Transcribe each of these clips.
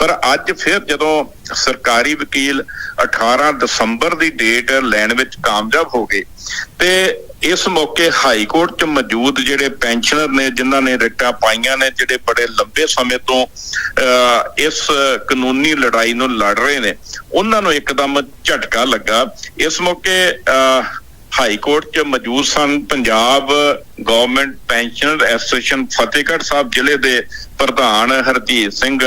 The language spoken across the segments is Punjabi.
ਪਰ ਅੱਜ ਫਿਰ ਜਦੋਂ ਸਰਕਾਰੀ ਵਕੀਲ 18 ਦਸੰਬਰ ਦੀ ਡੇਟ ਲੈਣ ਵਿੱਚ ਕਾਮਯਾਬ ਹੋ ਗਏ ਤੇ ਇਸ ਮੌਕੇ ਹਾਈ ਕੋਰਟ 'ਚ ਮੌਜੂਦ ਜਿਹੜੇ ਪੈਨਸ਼ਨਰ ਨੇ ਜਿਨ੍ਹਾਂ ਨੇ ਰਿਟਾਂ ਪਾਈਆਂ ਨੇ ਜਿਹੜੇ ਬੜੇ ਲੰਬੇ ਸਮੇਂ ਤੋਂ ਅਹ, ਇਸ ਕਾਨੂੰਨੀ ਲੜਾਈ ਨੂੰ ਲੜ ਰਹੇ ਨੇ ਉਹਨਾਂ ਨੂੰ ਇੱਕਦਮ ਝਟਕਾ ਲੱਗਾ। ਇਸ ਮੌਕੇ ਅਹ, ਹਾਈ ਕੋਰਟ 'ਚ ਮੌਜੂਦ ਸਨ Punjab government pensioner association Fatehgarh Sahib ਜ਼ਿਲ੍ਹੇ ਦੇ ਪ੍ਰਧਾਨ ਹਰਜੀਤ ਸਿੰਘ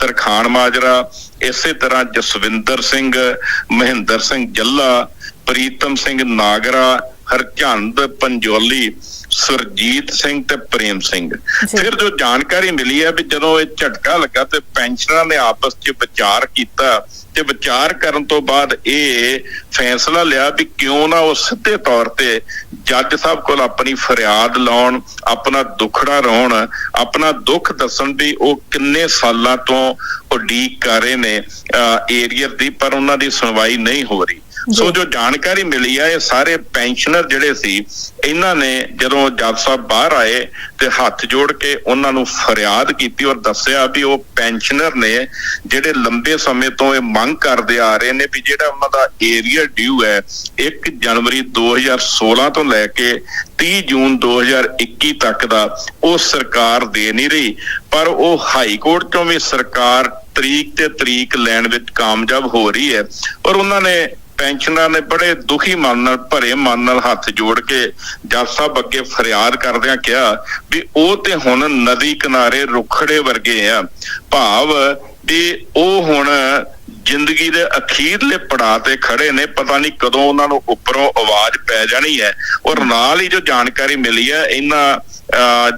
ਤਰਖਾਨ ਮਾਜਰਾ ਇਸੇ ਤਰ੍ਹਾਂ ਜਸਵਿੰਦਰ ਸਿੰਘ ਮਹਿੰਦਰ ਸਿੰਘ ਜੱਲਾ ਪ੍ਰੀਤਮ ਸਿੰਘ ਨਾਗਰਾ ਹਰਚੰਦ ਪੰਜੋਲੀ ਸੁਰਜੀਤ ਸਿੰਘ ਤੇ ਪ੍ਰੇਮ ਸਿੰਘ। ਫਿਰ ਜੋ ਜਾਣਕਾਰੀ ਮਿਲੀ ਹੈ ਵੀ ਜਦੋਂ ਇਹ ਝਟਕਾ ਲੱਗਾ ਤੇ ਪੈਨਸ਼ਨਰਾਂ ਨੇ ਆਪਸ 'ਚ ਵਿਚਾਰ ਕੀਤਾ ਤੇ ਵਿਚਾਰ ਕਰਨ ਤੋਂ ਬਾਅਦ ਇਹ ਫੈਸਲਾ ਲਿਆ ਵੀ ਕਿਉਂ ਨਾ ਉਹ ਸਿੱਧੇ ਤੌਰ ਤੇ ਜੱਜ ਸਾਹਿਬ ਕੋਲ ਆਪਣੀ ਫਰਿਆਦ ਲਾਉਣ ਆਪਣਾ ਦੁੱਖੜਾ ਰੋਣ ਆਪਣਾ ਦੁੱਖ ਦੱਸਣ ਵੀ ਉਹ ਕਿੰਨੇ ਸਾਲਾਂ ਤੋਂ ਉਡੀਕ ਕਰ ਰਹੇ ਨੇ ਏਰੀਆ ਦੀ ਪਰ ਉਹਨਾਂ ਦੀ ਸੁਣਵਾਈ ਨਹੀਂ ਹੋ ਰਹੀ। ਸੋ ਜੋ। ਜਾਣਕਾਰੀ ਮਿਲੀ ਆ ਇਹ ਸਾਰੇ ਪੈਨਸ਼ਨਰ ਜਿਹੜੇ ਸੀ ਇਹਨਾਂ ਨੇ ਜਦੋਂ ਜੱਜ ਸਾਹਿਬ ਬਾਹਰ ਆਏ ਤੇ ਹੱਥ ਜੋੜ ਕੇ ਉਹਨਾਂ ਨੂੰ ਫਰਿਆਦ ਕੀਤੀ ਔਰ ਦੱਸਿਆ ਵੀ ਉਹ ਪੈਨਸ਼ਨਰ ਨੇ ਜਿਹੜੇ ਲੰਬੇ ਸਮੇਂ ਤੋਂ ਇਹ ਮੰਗ ਕਰਦੇ ਆ ਰਹੇ ਨੇ ਵੀ ਜਿਹੜਾ ਉਹਨਾਂ ਦਾ ਏਰੀਆ ਡਿਊ ਹੈ 1 ਜਨਵਰੀ 2016 ਤੋਂ ਲੈ ਕੇ 30 ਜੂਨ 2021 ਤੱਕ ਦਾ ਉਹ ਸਰਕਾਰ ਦੇ ਨਹੀਂ ਰਹੀ। ਪਰ ਉਹ ਹਾਈ ਕੋਰਟ ਤੋਂ ਵੀ ਸਰਕਾਰ ਤਰੀਕ ਤੇ ਤਰੀਕ ਲੈਣ ਵਿੱਚ ਕਾਮਯਾਬ ਹੋ ਰਹੀ ਹੈ ਔਰ ਉਹਨਾਂ ਨੇ ਪੈਨਸ਼ਨਰਾਂ ਨੇ ਬੜੇ ਦੁਖੀ ਮਨ ਨਾਲ, ਭਰੇ ਮਨ ਨਾਲ ਹੱਥ ਜੋੜ ਕੇ ਜੱਜ ਸਾਹਿਬ ਅੱਗੇ ਫਰਿਆਦ ਕਰਦਿਆਂ ਕਿਹਾ ਵੀ ਉਹ ਤੇ ਹੁਣ ਨਦੀ ਕਿਨਾਰੇ ਰੁਖੜੇ ਵਰਗੇ ਆ। ਭਾਵ ਵੀ ਉਹ ਹੁਣ ਜ਼ਿੰਦਗੀ ਦੇ ਅਖੀਰਲੇ ਪੜਾਅ ਤੇ ਖੜੇ ਨੇ ਪਤਾ ਨਹੀਂ ਕਦੋਂ ਉਹਨਾਂ ਨੂੰ ਉੱਪਰੋਂ ਆਵਾਜ਼ ਪੈ ਜਾਣੀ ਹੈ। ਔਰ ਨਾਲ ਹੀ ਜੋ ਜਾਣਕਾਰੀ ਮਿਲੀ ਹੈ ਇਹਨਾਂ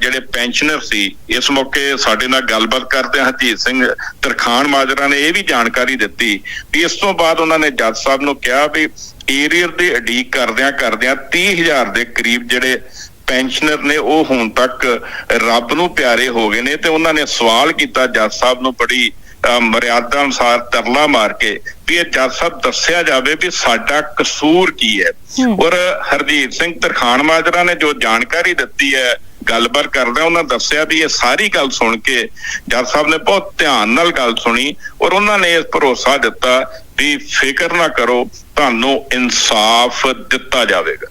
ਜਿਹੜੇ ਪੈਨਸ਼ਨਰ ਸੀ ਇਸ ਮੌਕੇ ਸਾਡੇ ਨਾਲ ਗੱਲਬਾਤ ਕਰਦੇ ਹਰਜੀਤ ਸਿੰਘ ਤਰਖਾਨ ਮਾਜਰਾ ਨੇ ਇਹ ਵੀ ਜਾਣਕਾਰੀ ਦਿੱਤੀ ਵੀ ਇਸ ਤੋਂ ਬਾਅਦ ਉਹਨਾਂ ਨੇ ਜੱਜ ਸਾਹਿਬ ਨੂੰ ਕਿਹਾ ਵੀ ਏਰੀਅਰ ਦੇ ਅਡੀਕ ਕਰਦਿਆਂ ਕਰਦਿਆਂ 30000 ਦੇ ਕਰੀਬ ਜਿਹੜੇ ਪੈਨਸ਼ਨਰ ਨੇ ਉਹ ਹੁਣ ਤੱਕ ਰੱਬ ਨੂੰ ਪਿਆਰੇ ਹੋ ਗਏ ਨੇ ਤੇ ਉਹਨਾਂ ਨੇ ਸਵਾਲ ਕੀਤਾ ਜੱਜ ਸਾਹਿਬ ਨੂੰ ਬੜੀ ਮਰਿਆਦਾ ਅਨੁਸਾਰ ਤਰਲਾ ਮਾਰ ਕੇ ਵੀ ਇਹ ਜੱਜ ਸਾਹਿਬ ਦੱਸਿਆ ਜਾਵੇ ਵੀ ਸਾਡਾ ਕਸੂਰ ਕੀ ਹੈ। ਔਰ ਹਰਜੀਤ ਸਿੰਘ ਤਰਖਾਨ ਮਾਜਰਾ ਨੇ ਜੋ ਜਾਣਕਾਰੀ ਦਿੱਤੀ ਹੈ ਗੱਲਬਾਤ ਕਰਦਾ ਉਹਨਾਂ ਦੱਸਿਆ ਵੀ ਇਹ ਸਾਰੀ ਗੱਲ ਸੁਣ ਕੇ ਜੱਜ ਸਾਹਿਬ ਨੇ ਬਹੁਤ ਧਿਆਨ ਨਾਲ ਗੱਲ ਸੁਣੀ ਔਰ ਉਹਨਾਂ ਨੇ ਇਹ ਭਰੋਸਾ ਦਿੱਤਾ ਵੀ ਫਿਕਰ ਨਾ ਕਰੋ ਤੁਹਾਨੂੰ ਇਨਸਾਫ ਦਿੱਤਾ ਜਾਵੇਗਾ।